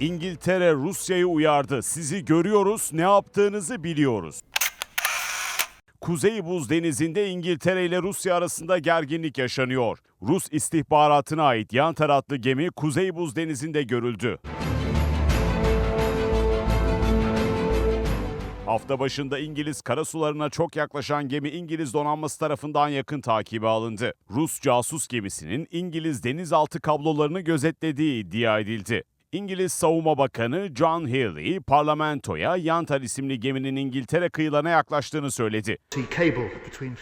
İngiltere Rusya'yı uyardı. Sizi görüyoruz, ne yaptığınızı biliyoruz. Kuzey Buz Denizi'nde İngiltere ile Rusya arasında gerginlik yaşanıyor. Rus istihbaratına ait Yantar adlı gemi Kuzey Buz Denizi'nde görüldü. Hafta başında İngiliz karasularına çok yaklaşan gemi İngiliz donanması tarafından yakın takibe alındı. Rus casus gemisinin İngiliz denizaltı kablolarını gözetlediği iddia edildi. İngiliz Savunma Bakanı John Healey parlamentoya Yantar isimli geminin İngiltere kıyılarına yaklaştığını söyledi.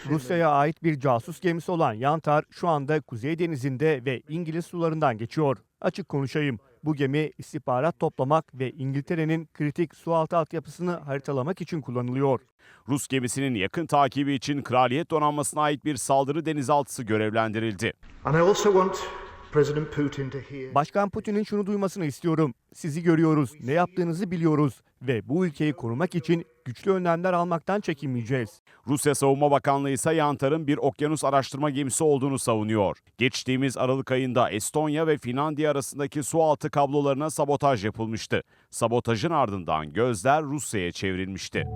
Rusya'ya ait bir casus gemisi olan Yantar şu anda Kuzey Denizi'nde ve İngiliz sularından geçiyor. Açık konuşayım. Bu gemi istihbarat toplamak ve İngiltere'nin kritik sualtı altyapısını haritalamak için kullanılıyor. Rus gemisinin yakın takibi için Kraliyet Donanması'na ait bir saldırı denizaltısı görevlendirildi. And I also want Başkan Putin'in şunu duymasını istiyorum. Sizi görüyoruz, ne yaptığınızı biliyoruz ve bu ülkeyi korumak için güçlü önlemler almaktan çekinmeyeceğiz. Rusya Savunma Bakanlığı ise Yantar'ın bir okyanus araştırma gemisi olduğunu savunuyor. Geçtiğimiz Aralık ayında Estonya ve Finlandiya arasındaki sualtı kablolarına sabotaj yapılmıştı. Sabotajın ardından gözler Rusya'ya çevrilmişti.